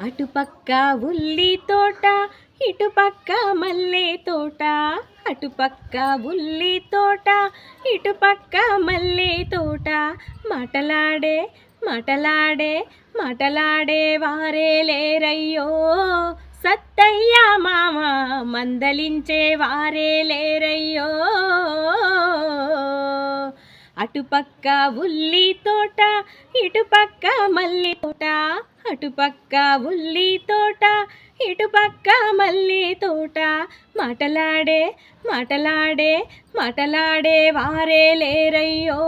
అటుపక్క ఉల్లి తోట ఇటుపక్క మల్లె తోట. అటుపక్క ఉల్లి తోట ఇటుపక్క మల్లె తోట. మాటలాడే మాటలాడే మాటలాడే వారే లేరయ్యో. సత్తయ్య మామ మందలించే వారే లేరయ్యో. అటుపక్క ఉల్లి తోట ఇటుపక్క మల్లి తోట. అటుపక్క ఉల్లి తోట ఇటుపక్క మల్లి తోట. మాటలాడే మాటలాడే మాటలాడే వారే లేరయ్యో.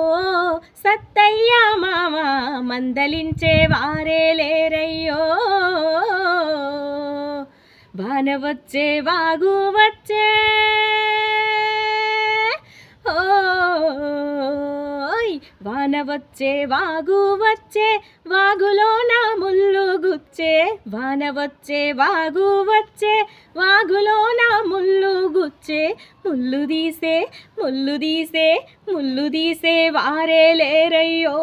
సత్తయ్య మామ మందలించే వారే లేరయ్యో. వాన వచ్చే వాగు వచ్చే. ఓయ్ వాన వచ్చే వాగు వచ్చే వాగు వచ్చే వాగు వచ్చే వాగులో నా ముళ్ళు గుచ్చే ముళ్ళు తీసే ముళ్ళు తీసే ముళ్ళు తీసే వారే లేరయ్యో.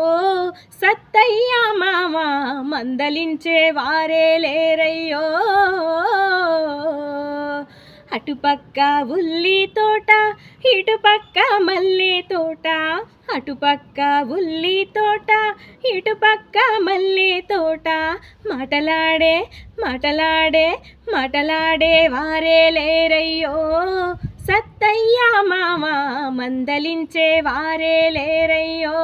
సత్తయ్య మామ మందలించే వారే లేరయ్యో. అటుపక్క ఉల్లి తోట ఇటుపక్క మల్లె తోట అటుపక్క ఉల్లి తోట ఇటుపక్క మల్లె తోట. మాటలాడే మాటలాడే మాటలాడే వారే లేరయ్యో. సత్తయ్య మామ మందలించే వారే లేరయ్యో.